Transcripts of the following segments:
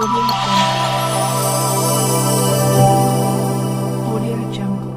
Audio Jungle.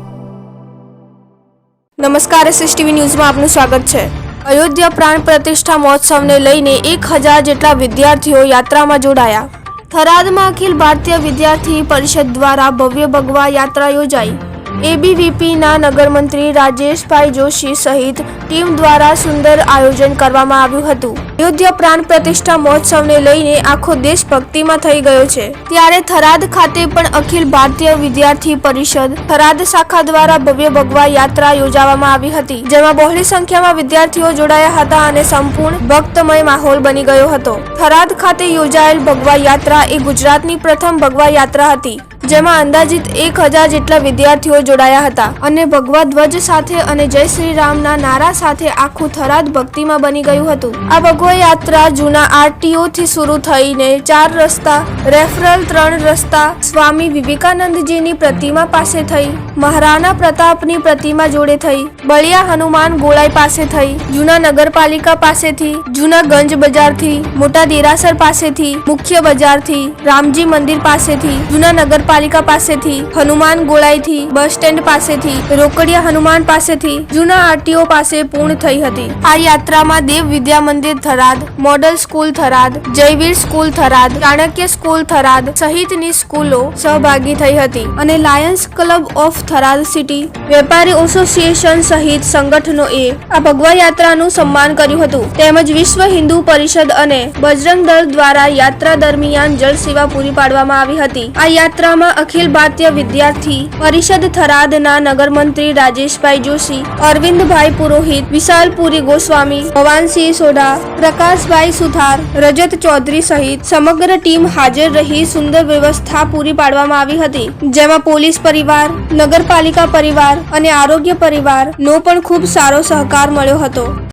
TV નમસ્કાર ન્યૂઝમાં આપનું સ્વાગત છે અયોધ્યા પ્રાણ પ્રતિષ્ઠા મહોત્સવને લઈને એક હજાર જેટલા વિદ્યાર્થીઓ યાત્રામાં જોડાયા થરાદમાં અખિલ ભારતીય વિદ્યાર્થી પરિષદ દ્વારા ભવ્ય ભગવા યાત્રા યોજાઈ એબીવીપીના નગરમંત્રી રાજેશભાઈ જોશી સહિત ટીમ દ્વારા સુંદર આયોજન કરવામાં આવ્યું હતું. અયોધ્યા પ્રાણ પ્રતિષ્ઠા મહોત્સવને લઈને આખો દેશ ભક્તિમાં થઈ ગયો છે. ત્યારે થરાદ ખાતે પણ અખિલ ભારતીય વિદ્યાર્થી પરિષદ, થરાદ શાખા દ્વારા ભવ્ય ભગવા યાત્રા યોજવામાં આવી હતી, જેમાં બહોળી સંખ્યામાં વિદ્યાર્થીઓ જોડાયા હતા અને સંપૂર્ણ ભક્તમય માહોલ બની ગયો હતો. થરાદ ખાતે યોજાયેલ ભગવા યાત્રા એ ગુજરાતની પ્રથમ ભગવા યાત્રા હતી. જેમાં અંદાજિત એક હજાર જેટલા વિદ્યાર્થીઓ જોડાયા હતા. અને ભગવા ધ્વજ સાથે અને જય શ્રી રામના નારા સાથે આખું થરાદ ભક્તિમાં બની ગયું હતું. આ ભગવા યાત્રા જૂના આરટીઓ થી શરૂ થઈને ચાર રસ્તા, રેફરલ ત્રણ રસ્તા, સ્વામી વિવેકાનંદજીની પ્રતિમા પાસે થઈ, મહારાણા પ્રતાપની પ્રતિમા જોડે થઈ, બળિયા હનુમાન ગોળાઈ પાસે થઈ, જૂના નગરપાલિકા પાસેથી, જૂના ગંજ બજારથી, મોટા દેરાસર પાસેથી, મુખ્ય બજારથી, રામજી મંદિર પાસેથી, જૂના નગરપાલિકા પાસેથી, હનુમાન ગોળાઈથી, બસ સ્ટેન્ડ પાસેથી, રોકડિયા હનુમાન પાસેથી, જૂના આરટીઓ પાસે પૂર્ણ થઈ હતી. આ યાત્રામાં Dev Vidya Mandir Tharad, model school Tharad, Jayvir school Tharad, Chanakya school Tharad સહિતની સ્કૂલો સહભાગી થઈ હતી અને lions club of Tharad city, વેપારી એસોસિએશન સહિત સંગઠનોએ આ ભગવા યાત્રાનું સન્માન કર્યું હતું. તેમજ વિશ્વ હિન્દુ પરિષદ અને બજરંગ દળ દ્વારા યાત્રા દરમિયાન જળ સેવા પૂરી પાડવામાં આવી હતી. આ યાત્રામાં અખિલ ભારતીય વિદ્યાર્થી પરિષદ થરાદના નગરમંત્રી રાજેશભાઈ જોશી, અરવિંદભાઈ પુરોહિત વિશાલપુરી ગોસ્વામી, ભવાનસિંહ સોઢા, પ્રકાશભાઈ સુથાર, રજત ચૌધરી સહિત સમગ્ર ટીમ હાજર રહી સુંદર વ્યવસ્થા પૂરી પાડવામાં આવી હતી. જેમાં પોલીસ પરિવાર, નગરપાલિકા પરિવાર અને આરોગ્ય પરિવાર નો પણ ખૂબ સારો સહકાર મળ્યો હતો.